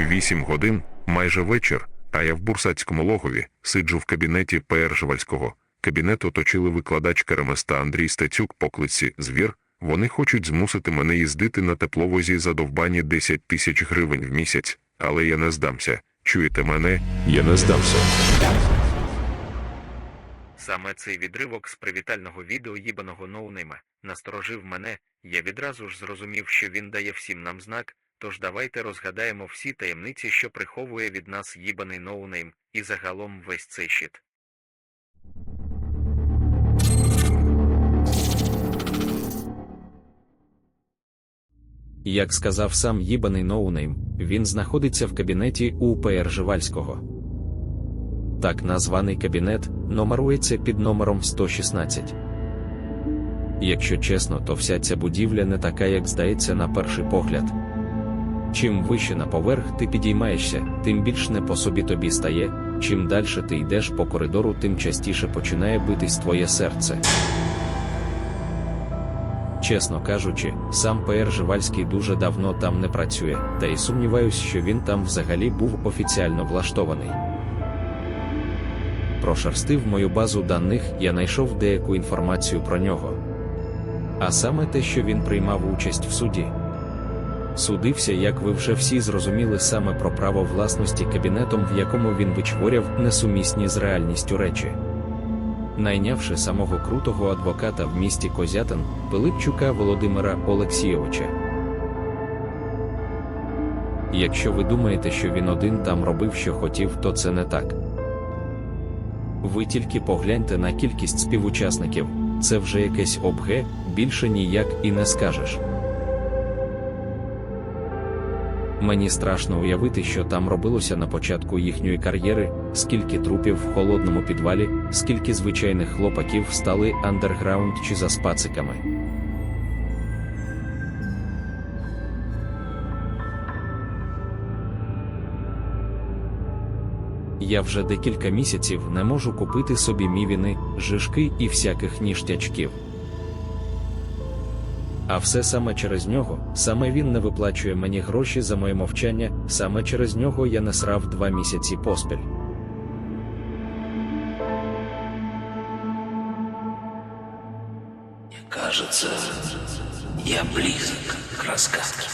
Вісім годин, майже вечір, а я в бурсацькому логові сиджу в кабінеті ПР Жвальського. Кабінет оточили викладач КРМС та Андрій Стецюк по клиці «Звір». Вони хочуть змусити мене їздити на тепловозі за довбані 10 тисяч гривень в місяць, але я не здамся. Чуєте мене? Я не здамся. Саме цей відривок з привітального відео їбаного ноунейма насторожив мене, я відразу ж зрозумів, що він дає всім нам знак, тож давайте розгадаємо всі таємниці, що приховує від нас їбаний ноунейм, і загалом весь цей щит. Як сказав сам їбаний ноунейм, він знаходиться в кабінеті УПР Живальського. Так названий кабінет номерується під номером 116. Якщо чесно, то вся ця будівля не така, як здається на перший погляд. Чим вище на поверх ти підіймаєшся, тим більш не по собі тобі стає, чим далі ти йдеш по коридору, тим частіше починає битись твоє серце. Чесно кажучи, сам ПР Живальський дуже давно там не працює, та й сумніваюсь, що він там взагалі був офіціально влаштований. Прошерстив мою базу даних, я знайшов деяку інформацію про нього. А саме те, що він приймав участь в суді. Судився, як ви вже всі зрозуміли, саме про право власності кабінетом, в якому він вичворяв несумісні з реальністю речі найнявши самого крутого адвоката в місті Козятин Пилипчука Володимира Олексійовича. Якщо ви думаєте, що він один там робив, що хотів, то це не так. Ви тільки погляньте на кількість співучасників, це вже якесь обге, більше ніяк і не скажеш. Мені страшно уявити, що там робилося на початку їхньої кар'єри, скільки трупів в холодному підвалі, скільки звичайних хлопаків стали андерграунд чи за спациками. Я вже декілька місяців не можу купити собі мівіни, жишки і всяких ніштячків. А все саме через нього, саме він не виплачує мені гроші за моє мовчання, саме через нього я не срав два місяці поспіль. Кажется, я близок к разгадке.